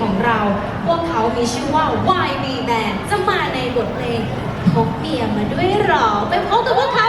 ของเรา พวกเขามีชื่อว่า YB Band จะมาในบทเพลงพกเมียมาด้วยหรอ ไปพบกับพวกเขา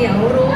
ดี๋ยวรู้